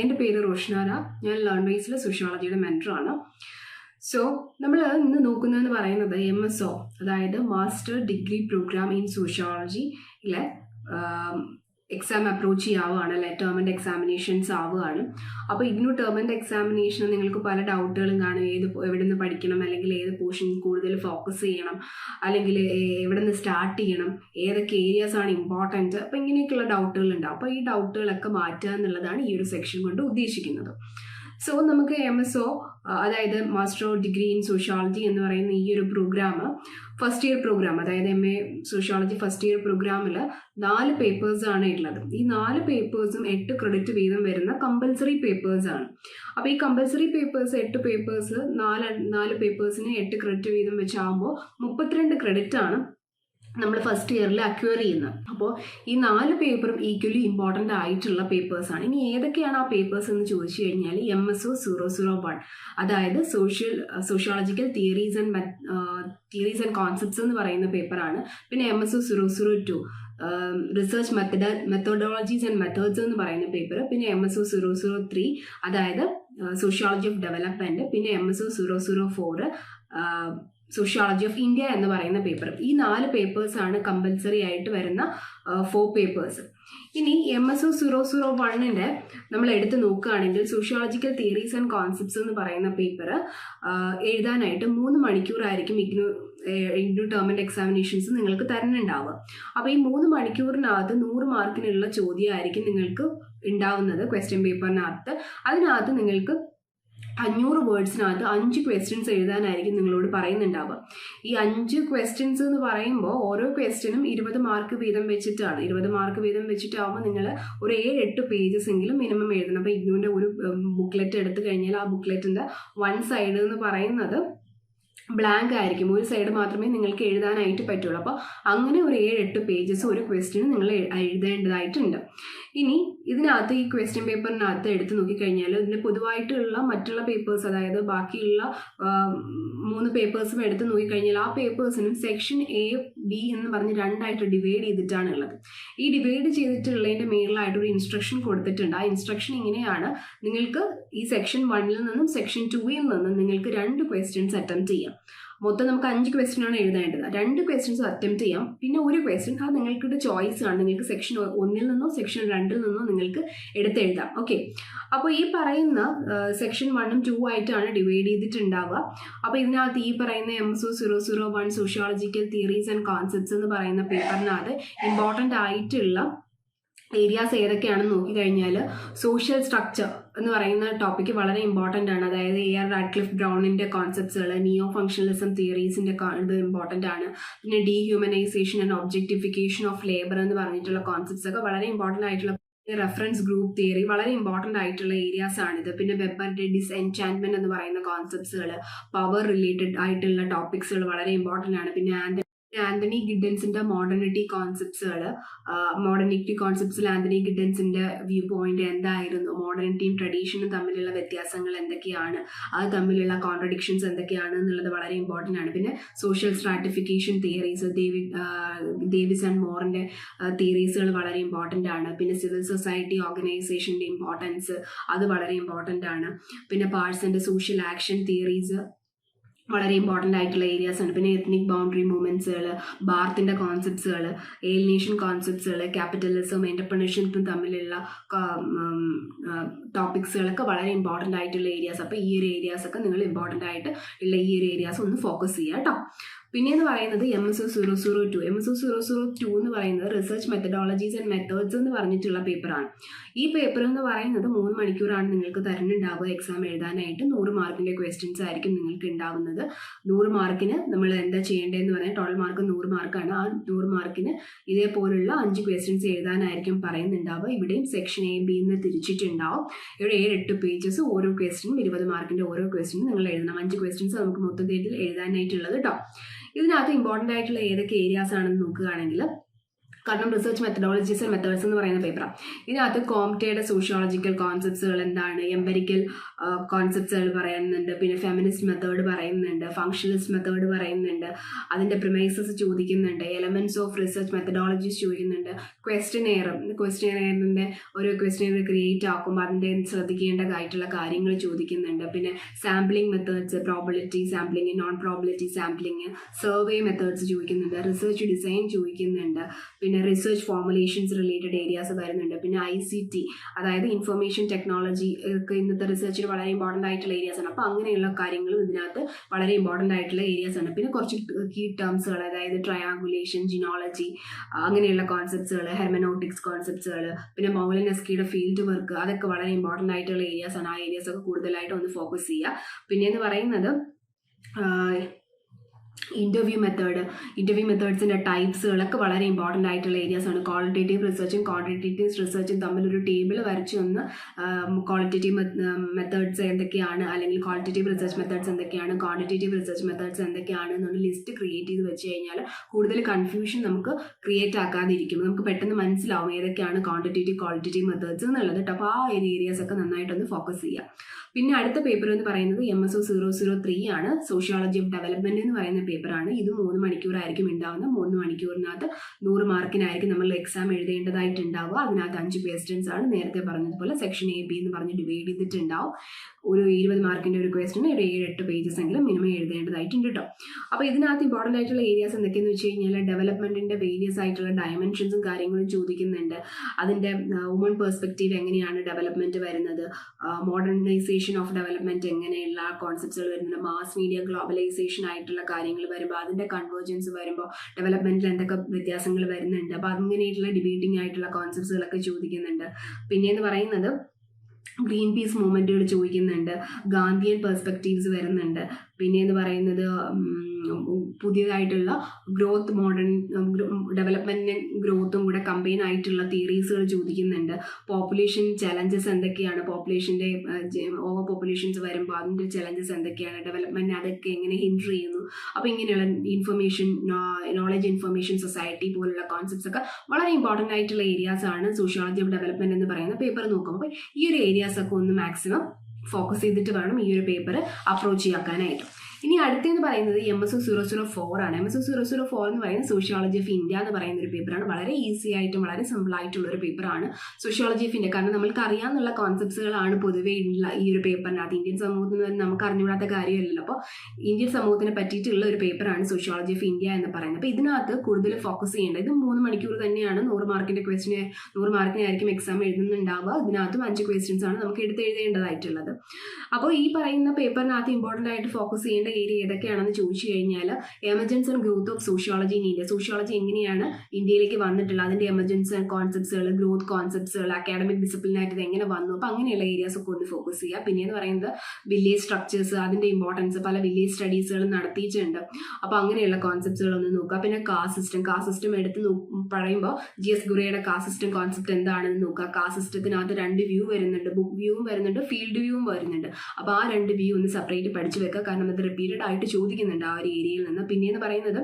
എന്റെ പേര് റോഷ്നാര. ഞാൻ ലേൺ റേസിലെ സോഷ്യോളജിയുടെ മെന്ററാണ് സോ നമ്മൾ ഇന്ന് നോക്കുന്നതെന്ന് പറയുന്നത് എം എസ് ഒ അതായത് മാസ്റ്റർ ഡിഗ്രി പ്രോഗ്രാം ഇൻ സോഷ്യോളജിയിലെ എക്സാം അപ്രോച്ച് ചെയ്യാവുകയാണ് അല്ലെ? ടേമിന്റെ എക്സാമിനേഷൻസ് ആവുകയാണ്. അപ്പോൾ ഇഗ്നു ടേമിന്റെ എക്സാമിനേഷൻ നിങ്ങൾക്ക് പല ഡൗട്ടുകളും കാണും. ഏത് എവിടെ നിന്ന് പഠിക്കണം അല്ലെങ്കിൽ ഏത് പോർഷൻ കൂടുതൽ ഫോക്കസ് ചെയ്യണം അല്ലെങ്കിൽ എവിടെ നിന്ന് സ്റ്റാർട്ട് ചെയ്യണം ഏതൊക്കെ ഏരിയാസ് ആണ് ഇമ്പോർട്ടന്റ് അപ്പോൾ ഇങ്ങനെയൊക്കെയുള്ള ഡൗട്ടുകൾ ഉണ്ടാവും. അപ്പോൾ ഈ ഡൗട്ടുകളൊക്കെ മാറ്റുക എന്നുള്ളതാണ് ഈ ഒരു സെക്ഷൻ കൊണ്ട് ഉദ്ദേശിക്കുന്നത്. സോ നമുക്ക് എം എസ് ഒ അതായത് master of degree in sociology എന്ന് പറയുന്ന ഈ ഒരു പ്രോഗ്രാം ഫസ്റ്റ് ഇയർ പ്രോഗ്രാം അതായത് M A sociology first year പ്രോഗ്രാമിൽ നാല് പേപ്പേഴ്സ് ആണ് ഉള്ളത് ഈ നാല് പേപ്പേഴ്സും എട്ട് ക്രെഡിറ്റ് വീതം വരുന്ന കമ്പൽസറി ആണ്. അപ്പോൾ ഈ കമ്പൽസറി പേപ്പേഴ്സ് എട്ട് പേപ്പേഴ്സ് നാല് നാല് പേപ്പേഴ്സിന് എട്ട് ക്രെഡിറ്റ് വീതം വെച്ചാകുമ്പോൾ മുപ്പത്തിരണ്ട് ക്രെഡിറ്റ് ആണ് നമ്മൾ ഫസ്റ്റ് ഇയറിൽ അക്വയർ ചെയ്യുന്നത്. അപ്പോൾ ഈ നാല് പേപ്പറും ഈക്വലി ഇമ്പോർട്ടന്റ് ആയിട്ടുള്ള പേപ്പേഴ്സാണ് ഇനി ഏതൊക്കെയാണ് ആ പേപ്പേഴ്സ് എന്ന് ചോദിച്ചു കഴിഞ്ഞാൽ M S O zero zero one അതായത് social sociological theories and theories and concepts എന്ന് പറയുന്ന പേപ്പറാണ് പിന്നെ M S O zero zero two research metho methodologies and methods എന്ന് പറയുന്ന പേപ്പർ പിന്നെ M S O zero zero three അതായത് sociology of development പിന്നെ M S O zero zero four sociology of India എന്ന് പറയുന്ന പേപ്പർ ഈ നാല് പേപ്പേഴ്സാണ് കമ്പൽസറി ആയിട്ട് വരുന്ന ഫോർ പേപ്പേഴ്സ് ഇനി M S O zero zero വണ്ണിന്റെ നമ്മൾ എടുത്ത് നോക്കുകയാണെങ്കിൽ സോഷ്യോളജിക്കൽ തിയറീസ് ആൻഡ് കോൺസെപ്റ്റ്സ് എന്ന് പറയുന്ന പേപ്പർ എഴുതാനായിട്ട് മൂന്ന് മണിക്കൂറായിരിക്കും ഇഗ്നു ഇഗ്നോ ടേമിന്റെ എക്സാമിനേഷൻസ് നിങ്ങൾക്ക് തരുന്നുണ്ടാവുക. അപ്പോൾ ഈ മൂന്ന് മണിക്കൂറിനകത്ത് നൂറ് മാർക്കിനുള്ള ചോദ്യമായിരിക്കും നിങ്ങൾക്ക് ഉണ്ടാവുന്നത് ക്വസ്റ്റ്യൻ പേപ്പറിനകത്ത് അതിനകത്ത് നിങ്ങൾക്ക് അഞ്ഞൂറ് വേർഡ്സിനകത്ത് അഞ്ച് ക്വസ്റ്റ്യൻസ് എഴുതാനായിരിക്കും നിങ്ങളോട് പറയുന്നുണ്ടാവുക. ഈ അഞ്ച് ക്വസ്റ്റ്യൻസ് എന്ന് പറയുമ്പോൾ ഓരോ ക്വസ്റ്റ്യനും ഇരുപത് മാർക്ക് വീതം വെച്ചിട്ടാണ്. ഇരുപത് മാർക്ക് വീതം വെച്ചിട്ടാവുമ്പോൾ നിങ്ങൾ ഒരു ഏഴ് എട്ട് പേജസ് എങ്കിലും മിനിമം എഴുതണം. അപ്പോൾ ഇഗ്നുവിന്റെ ഒരു ബുക്ക്ലെറ്റ് എടുത്തു കഴിഞ്ഞാൽ ആ ബുക്ക്ലെറ്റിന്റെ വൺ സൈഡ് എന്ന് പറയുന്നത് ബ്ലാങ്ക് ആയിരിക്കും. ഒരു സൈഡ് മാത്രമേ നിങ്ങൾക്ക് എഴുതാനായിട്ട് പറ്റുള്ളൂ. അപ്പോൾ അങ്ങനെ ഒരു ഏഴ് എട്ട് പേജസ് ഒരു ക്വസ്റ്റ്യൻ നിങ്ങൾ എഴുതേണ്ടതായിട്ടുണ്ട്. ഇനി ഇതിനകത്ത് ഈ ക്വസ്റ്റ്യൻ പേപ്പറിനകത്ത് എടുത്ത് നോക്കിക്കഴിഞ്ഞാൽ ഇതിന് പൊതുവായിട്ടുള്ള മറ്റുള്ള പേപ്പേഴ്സ് അതായത് ബാക്കിയുള്ള മൂന്ന് പേപ്പേഴ്സും എടുത്ത് നോക്കിക്കഴിഞ്ഞാൽ ആ പേപ്പേഴ്സിനും സെക്ഷൻ എ ബി എന്ന് പറഞ്ഞ് രണ്ടായിട്ട് ഡിവൈഡ് ചെയ്തിട്ടാണ് ഉള്ളത്. ഈ ഡിവൈഡ് ചെയ്തിട്ടുള്ളതിന്റെ മേളിലായിട്ട് ഒരു ഇൻസ്ട്രക്ഷൻ കൊടുത്തിട്ടുണ്ട്. ആ ഇൻസ്ട്രക്ഷൻ ഇങ്ങനെയാണ്. നിങ്ങൾക്ക് ഈ സെക്ഷൻ വണ്ണിൽ നിന്നും സെക്ഷൻ ടുവിൽ നിന്നും നിങ്ങൾക്ക് രണ്ട് ക്വസ്റ്റ്യൻസ് അറ്റംപ്റ്റ് ചെയ്യാം. മൊത്തം നമുക്ക് അഞ്ച് ക്വസ്റ്റ്യൻ ആണ് എഴുതേണ്ടത്. രണ്ട് ക്വസ്റ്റ്യൻസ് അറ്റംപ്റ്റ് ചെയ്യാം. പിന്നെ ഒരു ക്വസ്റ്റ്യൻ അത് നിങ്ങൾക്കൊരു ചോയ്സ് ആണ്. നിങ്ങൾക്ക് സെക്ഷൻ ഒന്നിൽ നിന്നോ സെക്ഷൻ രണ്ടിൽ നിന്നോ നിങ്ങൾക്ക് എടുത്തെഴുതാം. ഓക്കെ അപ്പോൾ ഈ പറയുന്ന സെക്ഷൻ വണ്ണും ടു ആയിട്ടാണ് ഡിവൈഡ് ചെയ്തിട്ടുണ്ടാവുക. അപ്പോൾ ഇതിനകത്ത് ഈ പറയുന്ന M O zero zero one sociological theories and concepts എന്ന് പറയുന്ന പേപ്പറിനകത്ത് ഇമ്പോർട്ടന്റ് ആയിട്ടുള്ള ഏരിയാസ് ഏതൊക്കെയാണെന്ന് നോക്കിക്കഴിഞ്ഞാൽ സോഷ്യൽ സ്ട്രക്ചർ എന്ന് പറയുന്ന ടോപ്പിക്ക് വളരെ ഇമ്പോർട്ടന്റ് ആണ്. അതായത് എ ആർ റാഡ്ക്ലിഫ് ബ്രൗണിന്റെ കോൺസെപ്റ്റ്സുകൾ നിയോ ഫങ്ഷണലിസം തിയറീസിന്റെ ഇത് ഇമ്പോർട്ടന്റ് ആണ്. പിന്നെ dehumanization and objectification of labour എന്ന് പറഞ്ഞിട്ടുള്ള കോൺസെപ്റ്റ്സ് ഒക്കെ വളരെ ഇമ്പോർട്ടന്റ് ആയിട്ടുള്ള റെഫറൻസ് ഗ്രൂപ്പ് തിയറി വളരെ ഇമ്പോർട്ടന്റ് ആയിട്ടുള്ള ഏരിയാസ് ആണിത്. പിന്നെ വെബറിന്റെ ഡിസ്എൻചാൻമെന്റ് എന്ന് പറയുന്ന കോൺസെപ്റ്റ്സുകൾ പവർ റിലേറ്റഡ് ആയിട്ടുള്ള ടോപ്പിക്സുകൾ വളരെ ഇമ്പോർട്ടന്റ് ആണ്. പിന്നെ ആന്റ- ആന്റണി ഗിഡൻസിന്റെ മോഡേണിറ്റി കോൺസെപ്റ്റ്സുകൾ മോഡേണിറ്റി കോൺസെപ്റ്റ്സിൽ ആന്റണി ഗിഡൻസിന്റെ വ്യൂ പോയിന്റ് എന്തായിരുന്നു? മോഡേണിറ്റിയും ട്രഡീഷനും തമ്മിലുള്ള വ്യത്യാസങ്ങൾ എന്തൊക്കെയാണ്? അത് തമ്മിലുള്ള കോൺട്രഡിക്ഷൻസ് എന്തൊക്കെയാണ് എന്നുള്ളത് വളരെ ഇമ്പോർട്ടന്റ് ആണ്. പിന്നെ social stratification theories David Davis and മോറിന്റെ തിയറീസുകൾ വളരെ ഇമ്പോർട്ടന്റ് ആണ്. പിന്നെ സിവിൽ സൊസൈറ്റി ഓർഗനൈസേഷന്റെ ഇമ്പോർട്ടൻസ് അത് വളരെ ഇമ്പോർട്ടന്റ് ആണ്. പിന്നെ പാർട്സിന്റെ സോഷ്യൽ ആക്ഷൻ തിയറീസ് വളരെ ഇമ്പോർട്ടന്റ് ആയിട്ടുള്ള ഏരിയാസ് ആണ്. പിന്നെ എത്നിക് ബൗണ്ടറി മൂവ്മെന്റ്സുകൾ ബാർത്തിന്റെ കോൺസെപ്റ്റ്സുകൾ ഏലിനേഷൻ കോൺസെപ്റ്റ്സുകൾ ക്യാപിറ്റലിസം എന്റർപ്രണർഷിപ്പും തമ്മിലുള്ള ടോപ്പിക്സുകളൊക്കെ വളരെ ഇമ്പോർട്ടന്റ് ആയിട്ടുള്ള ഏരിയാസ് അപ്പോൾ ഈ ഒരു ഏരിയാസ് ഒക്കെ നിങ്ങൾ ഇമ്പോർട്ടന്റ് ആയിട്ട് ഉള്ള ഈ ഒരു ഏരിയാസ് ഒന്ന് ഫോക്കസ് ചെയ്യുക കേട്ടോ പിന്നെ എന്ന് പറയുന്നത് M S O zero zero two M S O zero zero two എന്ന് പറയുന്നത് റിസർച്ച് മെത്തഡോളജീസ് ആൻഡ് മെത്തേഡ്സ് എന്ന് പറഞ്ഞിട്ടുള്ള പേപ്പറാണ് ഈ പേപ്പർ എന്ന് പറയുന്നത് മൂന്ന് മണിക്കൂറാണ് നിങ്ങൾക്ക് തരുന്നുണ്ടാവുക. എക്സാം എഴുതാനായിട്ട് നൂറ് മാർക്കിന്റെ ക്വസ്റ്റ്യൻസ് ആയിരിക്കും നിങ്ങൾക്ക് ഉണ്ടാവുന്നത്. നൂറ് മാർക്കിന് നമ്മൾ എന്താ ചെയ്യേണ്ടതെന്ന് പറഞ്ഞാൽ ടോട്ടൽ മാർക്ക് നൂറ് മാർക്കാണ്. ആ നൂറ് മാർക്കിന് ഇതേപോലുള്ള അഞ്ച് ക്വസ്റ്റ്യൻസ് എഴുതാനായിരിക്കും പറയുന്നുണ്ടാവുക. ഇവിടെയും സെക്ഷൻ എ ബി എന്ന് തിരിച്ചിട്ടുണ്ടാവും. ഇവിടെ ഏഴ് എട്ട് പേജസ് ഓരോ ക്വസ്റ്റ്യനും ഇരുപത് മാർക്കിന്റെ ഓരോ ക്വസ്റ്റ്യനും നിങ്ങൾ എഴുതണം. അഞ്ച് ക്വസ്റ്റ്യൻസ് നമുക്ക് മൊത്തത്തിൽ എഴുതാനായിട്ടുള്ളത് കേട്ടോ ഇതിനകത്ത് ഇമ്പോർട്ടന്റ് ആയിട്ടുള്ള ഏതൊക്കെ ഏരിയാസ് ആണെന്ന് നോക്കുകയാണെങ്കിൽ കാരണം റിസർച്ച് മെത്തഡോളജീസ് ആൻഡ് മെത്തേഡ്സ് എന്ന് പറയുന്ന പേപ്പറാണ് ഇതിനകത്ത് കോംറ്റയുടെ സോഷ്യോളജിക്കൽ കോൺസെപ്റ്റ്സുകൾ എന്താണ് എംപെരിക്കൽ കോൺസെപ്റ്റ്സുകൾ പറയുന്നുണ്ട് പിന്നെ ഫെമിനിസ്റ്റ് മെത്തേഡ് പറയുന്നുണ്ട് ഫങ്ഷണലിസ്റ്റ് മെത്തേഡ് പറയുന്നുണ്ട് അതിന്റെ പ്രിമൈസസ് ചോദിക്കുന്നുണ്ട് എലമെന്റ്സ് ഓഫ് റിസർച്ച് മെത്തഡോളജീസ് ചോദിക്കുന്നുണ്ട് ക്വസ്റ്റ്യനെയർ ക്വസ്റ്റിനെയറിന്റെ ഒരു ക്വസ്റ്റ്യനെയർ ക്രിയേറ്റ് ആക്കുമ്പോൾ അതിന്റെ ശ്രദ്ധിക്കേണ്ടതായിട്ടുള്ള കാര്യങ്ങൾ ചോദിക്കുന്നുണ്ട്. പിന്നെ sampling methods probability sampling non probability sampling survey methods ചോദിക്കുന്നുണ്ട് റിസർച്ച് ഡിസൈൻ ചോദിക്കുന്നുണ്ട് പിന്നെ റിസർച്ച് ഫോർമുലേഷൻസ് റിലേറ്റഡ് ഏരിയാസ് വരുന്നുണ്ട്. പിന്നെ ഐ സി ടി അതായത് ഇൻഫർമേഷൻ ടെക്നോളജി ഒക്കെ ഇന്നത്തെ റിസർച്ചിൽ വളരെ ഇമ്പോർട്ടന്റ് ആയിട്ടുള്ള ഏരിയാസ് ആണ്. അപ്പോൾ അങ്ങനെയുള്ള കാര്യങ്ങളും ഇതിനകത്ത് വളരെ ഇമ്പോർട്ടന്റ് ആയിട്ടുള്ള ഏരിയാസ് ആണ്. പിന്നെ കുറച്ച് കീ ടേംസുകൾ അതായത് ട്രയാങ്കുലേഷൻ ജിനോളജി അങ്ങനെയുള്ള കോൺസെപ്റ്റ്സുകൾ ഹെർമനോട്ടിക്സ് കോൺസെപ്റ്റ്സുകൾ പിന്നെ മൗലനസ്കിയുടെ ഫീൽഡ് വർക്ക് അതൊക്കെ വളരെ ഇമ്പോർട്ടന്റ് ആയിട്ടുള്ള ഏരിയാസ് ആണ്. ആ ഏരിയാസ് ഒക്കെ കൂടുതലായിട്ട് ഒന്ന് ഫോക്കസ് ചെയ്യുക. പിന്നെ എന്ന് പറയുന്നത് ഇന്റർവ്യൂ മെത്തേഡ് ഇന്റർവ്യൂ മെത്തേഡ്സിന്റെ ടൈപ്സുകളൊക്കെ വളരെ ഇമ്പോർട്ടന്റ് ആയിട്ടുള്ള ഏരിയാസാണ് ക്വാളിറ്റേറ്റീവ് റിസർച്ചും ക്വാണ്ടിറ്റേറ്റീവ് റിസർച്ചും തമ്മിലൊരു ടേബിൾ വരച്ച് ഒന്ന് ക്വാളിറ്റേറ്റീവ് മെത്തേഡ്സ് എന്തൊക്കെയാണ് അല്ലെങ്കിൽ ക്വാളിറ്റേറ്റീവ് റിസർച്ച് മെത്തേഡ്സ് എന്തൊക്കെയാണ് ക്വാണ്ടിറ്റേറ്റീവ് റിസർച്ച് മെത്തേഡ്സ് എന്തൊക്കെയാണ് എന്നുള്ള ലിസ്റ്റ് ക്രിയേറ്റ് ചെയ്ത് വെച്ച് കഴിഞ്ഞാൽ കൂടുതൽ കൺഫ്യൂഷൻ നമുക്ക് ക്രിയേറ്റ് ആക്കാതിരിക്കും. നമുക്ക് പെട്ടെന്ന് മനസ്സിലാവും ഏതൊക്കെയാണ് ക്വാണ്ടിറ്റേറ്റീവ് ക്വാളിറ്റേറ്റീവ് മെത്തേഡ്സ് എന്നുള്ളത്. അപ്പോൾ ആ ഒരു ഏരിയാസ് ഒക്കെ നന്നായിട്ടൊന്ന് ഫോക്കസ് ചെയ്യുക പിന്നെ അടുത്ത പേപ്പർ എന്ന് പറയുന്നത് M S O zero zero three ആണ്. സോഷ്യോളജി ഓഫ് ഡെവലപ്മെന്റ് എന്ന് പറയുന്ന പേപ്പറാണ് ഇത് മൂന്ന് മണിക്കൂറായിരിക്കും ഉണ്ടാവുന്നത് മൂന്ന് മണിക്കൂറിനകത്ത് നൂറ് മാർക്കിനായിരിക്കും നമ്മൾ എക്സാം എഴുതേണ്ടതായിട്ടുണ്ടാവുക. അതിനകത്ത് അഞ്ച് ക്വസ്റ്റ്യൻസ് ആണ് നേരത്തെ പറഞ്ഞതുപോലെ സെക്ഷൻ എ ബി എന്ന് പറഞ്ഞ് ഡിവൈഡ് ചെയ്തിട്ടുണ്ടാവും. ഒരു ഇരുപത് മാർക്കിന്റെ ഒരു ക്വസ്റ്റിന് ഒരു ഏഴ് എട്ട് പേജസ് എങ്കിലും മിനിമം എഴുതേണ്ടതായിട്ടുണ്ട് കേട്ടോ അപ്പോൾ ഇതിനകത്ത് ഇമ്പോർട്ടന്റ് ആയിട്ടുള്ള ഏരിയാസ് എന്തൊക്കെയെന്ന് വെച്ച് കഴിഞ്ഞാൽ ഡെവലപ്മെന്റിന്റെ വേരിയസ് ആയിട്ടുള്ള ഡയമെൻഷൻസും കാര്യങ്ങളും ചോദിക്കുന്നുണ്ട്. അതിന്റെ വുമൺ പെർസ്പെക്റ്റീവ് എങ്ങനെയാണ് ഡെവലപ്മെന്റ് വരുന്നത്? മോഡേണൈസേഷൻ ഓഫ് ഡെവലപ്മെന്റ് എങ്ങനെയുള്ള കോൺസെപ്റ്റുകൾ വരുന്നുണ്ട്? മാസ് മീഡിയ ഗ്ലോബലൈസേഷൻ ആയിട്ടുള്ള കാര്യങ്ങൾ വരുമ്പോൾ അതിന്റെ കൺവേർജൻസ് വരുമ്പോൾ ഡെവലപ്മെന്റിൽ എന്തൊക്കെ വ്യത്യാസങ്ങൾ വരുന്നുണ്ട്. അപ്പോൾ അങ്ങനെയായിട്ടുള്ള ഡിബേറ്റിംഗ് ആയിട്ടുള്ള കോൺസെപ്റ്റ്സുകളൊക്കെ ചോദിക്കുന്നുണ്ട്. പിന്നെയെന്ന് പറയുന്നത് ഗ്രീൻ പീസ് മൂവ്മെന്റുകൾ ചോദിക്കുന്നുണ്ട് ഗാന്ധിയൻ പെർസ്പെക്റ്റീവ്സ് വരുന്നുണ്ട്. പിന്നെ എന്ന് പറയുന്നത് പുതിയതായിട്ടുള്ള ഗ്രോത്ത് മോഡേൺ ഡെവലപ്മെന്റ് ഗ്രോത്തും കൂടെ കമ്പൈൻ ആയിട്ടുള്ള തിയറീസുകൾ ചോദിക്കുന്നുണ്ട്. പോപ്പുലേഷൻ ചലഞ്ചസ് എന്തൊക്കെയാണ്? പോപ്പുലേഷന്റെ ഓവർ പോപ്പുലേഷൻസ് വരുമ്പോൾ അതിന്റെ ചലഞ്ചസ് എന്തൊക്കെയാണ്? ഡെവലപ്മെന്റ് അതൊക്കെ എങ്ങനെ ഹിൻഡർ ചെയ്യുന്നു? അപ്പോൾ ഇങ്ങനെയുള്ള ഇൻഫർമേഷൻ നോളജ് ഇൻഫർമേഷൻ സൊസൈറ്റി പോലുള്ള കോൺസെപ്റ്റ്സ് ഒക്കെ വളരെ ഇമ്പോർട്ടന്റ് ആയിട്ടുള്ള ഏരിയാസ് ആണ്. സോഷ്യോളജി ഓഫ് ഡെവലപ്മെന്റ് എന്ന് പറയുന്ന പേപ്പർ നോക്കുമ്പോൾ ഈ ഒരു ഏരിയാസ് ഒക്കെ ഒന്ന് മാക്സിമം ഫോക്കസ് ചെയ്തിട്ട് വേണം ഈ ഒരു പേപ്പർ അപ്രോച്ച് ചെയ്യാക്കാനായിട്ട്. ഇനി അടുത്തെന്ന് പറയുന്നത് M S zero zero four ആണ്. M S zero zero four എന്ന് പറയുന്നത് സോഷ്യോളജി ഓഫ് ഇന്ത്യ എന്ന് പറയുന്ന ഒരു പേപ്പറാണ് വളരെ ഈസി ആയിട്ടും വളരെ സിമ്പിൾ ആയിട്ടുള്ള ഒരു പേപ്പറാണ് സോഷ്യോളജി ഓഫ് ഇന്ത്യ കാരണം നമ്മൾക്ക് അറിയാവുന്ന കോൺസെപ്റ്റ്സുകളാണ് പൊതുവേ ഉള്ള ഈ ഒരു പേപ്പറിനകത്ത് ഇന്ത്യൻ സമൂഹത്തിൽ നിന്ന് നമുക്ക് അറിഞ്ഞുകൂടാത്ത കാര്യമല്ലല്ലോ. അപ്പോൾ ഇന്ത്യൻ സമൂഹത്തിനെ പറ്റിയിട്ടുള്ള ഒരു പേപ്പറാണ് സോഷ്യോളജി ഓഫ് ഇന്ത്യ എന്ന് പറയുന്നത്. അപ്പോൾ ഇതിനകത്ത് കൂടുതൽ ഫോക്കസ് ചെയ്യേണ്ടത് ഇത് മൂന്ന് മണിക്കൂർ തന്നെയാണ് നൂറ് മാർക്കിന്റെ ക്വസ്റ്റിന് നൂറ് മാർക്കിനായിരിക്കും എക്സാം എഴുതുന്നുണ്ടാവുക. ഇതിനകത്തും അഞ്ച് ക്വസ്റ്റ്യൻസ് ആണ് നമുക്ക് എടുത്ത് എഴുതേണ്ടതായിട്ടുള്ളത് അപ്പോൾ ഈ പറയുന്ന പേപ്പറിനകത്ത് ഇമ്പോർട്ടന്റ് ആയിട്ട് ഫോക്കസ് ചെയ്യേണ്ട ഏരിയ ഏതൊക്കെയാണെന്ന് ചോദിച്ചു കഴിഞ്ഞാൽ emergence and growth of sociology in India sociology എങ്ങനെയാണ് ഇന്ത്യയിലേക്ക് വന്നിട്ടുള്ളത്? അതിന്റെ എമർജൻസ് കോൺസെപ്റ്റ്സുകൾ ഗ്രോത്ത് കോൺസെപ്റ്റ്സുകൾ അക്കാഡമിക് ഡിസിപ്ലിനായിട്ട് ഇത് എങ്ങനെ വന്നു? അപ്പോൾ അങ്ങനെയുള്ള ഏരിയാസ് ഒക്കെ ഒന്ന് ഫോക്കസ് ചെയ്യുക. പിന്നെ എന്ന് പറയുന്നത് വില്ലേജ് സ്ട്രക്ചേഴ്സ് അതിന്റെ ഇമ്പോർട്ടൻസ് പല വില്ലേജ് സ്റ്റഡീസുകൾ നടത്തിയിട്ടുണ്ട്. അപ്പോൾ അങ്ങനെയുള്ള കോൺസെപ്റ്റ്സുകൾ ഒന്ന് നോക്കുക. പിന്നെ കാസ്റ്റ് സിസ്റ്റം കാസ്റ്റ് സിസ്റ്റം എടുത്ത് പറയുമ്പോൾ ജി എസ് ഗുറയുടെ കാസ്റ്റ് സിസ്റ്റം കോൺസെപ്റ്റ് എന്താണെന്ന് നോക്കുക. കാസ്റ്റ് സിസ്റ്റത്തിനകത്ത് രണ്ട് വ്യൂ വരുന്നുണ്ട്. ബുക്ക് വ്യൂവും വരുന്നുണ്ട്. ഫീൽഡ് വ്യൂവും വരുന്നുണ്ട്. അപ്പോൾ ആ രണ്ട് വ്യൂ ഒന്ന് സെപ്പറേറ്റ് പഠിച്ചു വെക്കുക. കാരണം അത് റിപ്പീറ്റഡ് ആയിട്ട് ചോദിക്കുന്നുണ്ട് ആ ഒരു ഏരിയയിൽ നിന്ന്. പിന്നെയെന്ന് പറയുന്നത്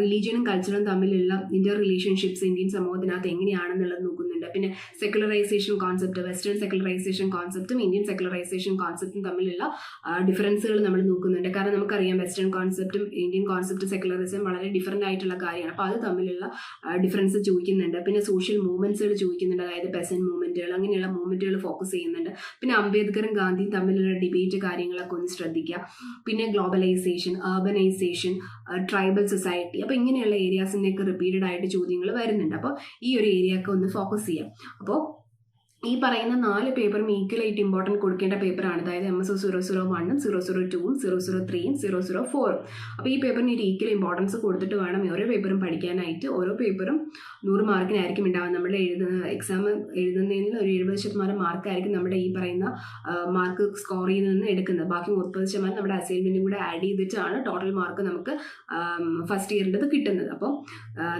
റിലീജിയനും കൾച്ചറും തമ്മിലുള്ള ഇന്റർ റിലേഷൻഷിപ്സ് ഇന്ത്യൻ സമൂഹത്തിനകത്ത് എങ്ങനെയാണെന്നുള്ളത് നോക്കുന്നുണ്ട്. പിന്നെ സെക്കുലറൈസേഷൻ കോൺസെപ്റ്റ് വെസ്റ്റേൺ സെക്കുലറൈസേഷൻ കോൺസെപ്റ്റും ഇന്ത്യൻ സെക്കുലറൈസേഷൻ കോൺസെപ്റ്റും തമ്മിലുള്ള ഡിഫറൻസുകൾ നമ്മൾ നോക്കുന്നുണ്ട്. കാരണം നമുക്കറിയാം വെസ്റ്റേൺ കോൺസെപ്റ്റും ഇന്ത്യൻ കോൺസെപ്റ്റ് സെക്കുലറിസം വളരെ ഡിഫറന്റ് ആയിട്ടുള്ള കാര്യമാണ്. അപ്പോൾ അത് തമ്മിലുള്ള ഡിഫറൻസ് ചോദിക്കുന്നുണ്ട്. പിന്നെ സോഷ്യൽ മൂവ്മെന്റ്സുകൾ ചോദിക്കുന്നുണ്ട്. അതായത് പെസൻ മൂവ്മെന്റുകൾ അങ്ങനെയുള്ള മൂവ്മെന്റുകൾ ഫോക്കസ് ചെയ്യുന്നുണ്ട്. പിന്നെ അംബേദ്കറും ഗാന്ധിയും തമ്മിലുള്ള ഡിബേറ്റ് കാര്യങ്ങളൊക്കെ ഒന്ന് ശ്രദ്ധിക്കുക. പിന്നെ ഗ്ലോബലൈസേഷൻ അർബനൈസേഷൻ ട്രൈബൽ സൊസൈറ്റി അപ്പോൾ ഇങ്ങനെയുള്ള ഏരിയാസിന്റെയൊക്കെ റിപ്പീറ്റഡ് ആയിട്ട് ചോദ്യങ്ങൾ വരുന്നുണ്ട്. അപ്പോൾ ഈ ഒരു ഏരിയ ഒക്കെ ഒന്ന് ഫോക്കസ് ചെയ്യാം. അപ്പോൾ ഈ പറയുന്ന നാല് പേപ്പറും ഈക്വലായിട്ട് ഇമ്പോർട്ടന്റ് കൊടുക്കേണ്ട പേപ്പറാണ് അതായത് എം എസ് സീറോ സീറോ വണ്ണും സീറോ സീറോ ടൂവും സീറോ സീറോ ത്രീയും സീറോ സീറോ ഫോറും അപ്പോൾ ഈ പേപ്പറിന് ഒരു ഈക്വൽ ഇമ്പോർട്ടൻസ് കൊടുത്തിട്ട് വേണം ഓരോ പേപ്പറും പഠിക്കാനായിട്ട്. ഓരോ പേപ്പറും നൂറ് മാർക്കിനായിരിക്കും ഉണ്ടാവുക. നമ്മൾ എഴുതുന്ന എക്സാം എഴുതുന്നതിൽ ഒരു എഴുപത് ശതമാനം മാർക്കായിരിക്കും നമ്മുടെ ഈ പറയുന്ന മാർക്ക് സ്കോർ നിന്ന് എടുക്കുന്നത്. ബാക്കി മുപ്പത് ശതമാനം നമ്മുടെ അസൈൻമെന്റും കൂടെ ആഡ് ചെയ്തിട്ടാണ് ടോട്ടൽ മാർക്ക് നമുക്ക് ഫസ്റ്റ് ഇയറിന്റെത് കിട്ടുന്നത്. അപ്പോൾ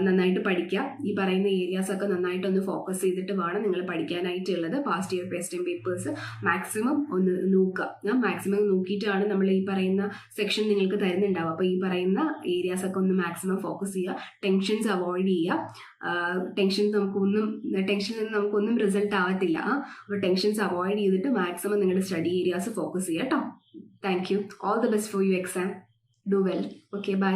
നന്നായിട്ട് പഠിക്കുക ഈ പറയുന്ന ഏരിയാസൊക്കെ നന്നായിട്ടൊന്ന് ഫോക്കസ് ചെയ്തിട്ട് വേണം നിങ്ങൾ പഠിക്കാനായിട്ട്. പറഞ്ഞിട്ടുള്ളത് past year question papers maximum ഒന്ന് നോക്കുക. മാക്സിമം നോക്കിയിട്ടാണ് നമ്മൾ ഈ പറയുന്ന സെക്ഷൻ നിങ്ങൾക്ക് തരുന്നുണ്ടാവുക. അപ്പോൾ ഈ പറയുന്ന ഏരിയാസ് ഒക്കെ ഒന്ന് മാക്സിമം ഫോക്കസ് ചെയ്യുക. ടെൻഷൻസ് അവോയ്ഡ് ചെയ്യുക. ടെൻഷൻ നമുക്കൊന്നും ടെൻഷനിൽ നിന്ന് നമുക്കൊന്നും റിസൾട്ട് ആവത്തില്ല. അപ്പോൾ ടെൻഷൻസ് അവോയ്ഡ് ചെയ്തിട്ട് മാക്സിമം നിങ്ങളുടെ സ്റ്റഡി ഏരിയാസ് ഫോക്കസ് ചെയ്യുക കേട്ടോ thank you all the best for you exam do well okay bye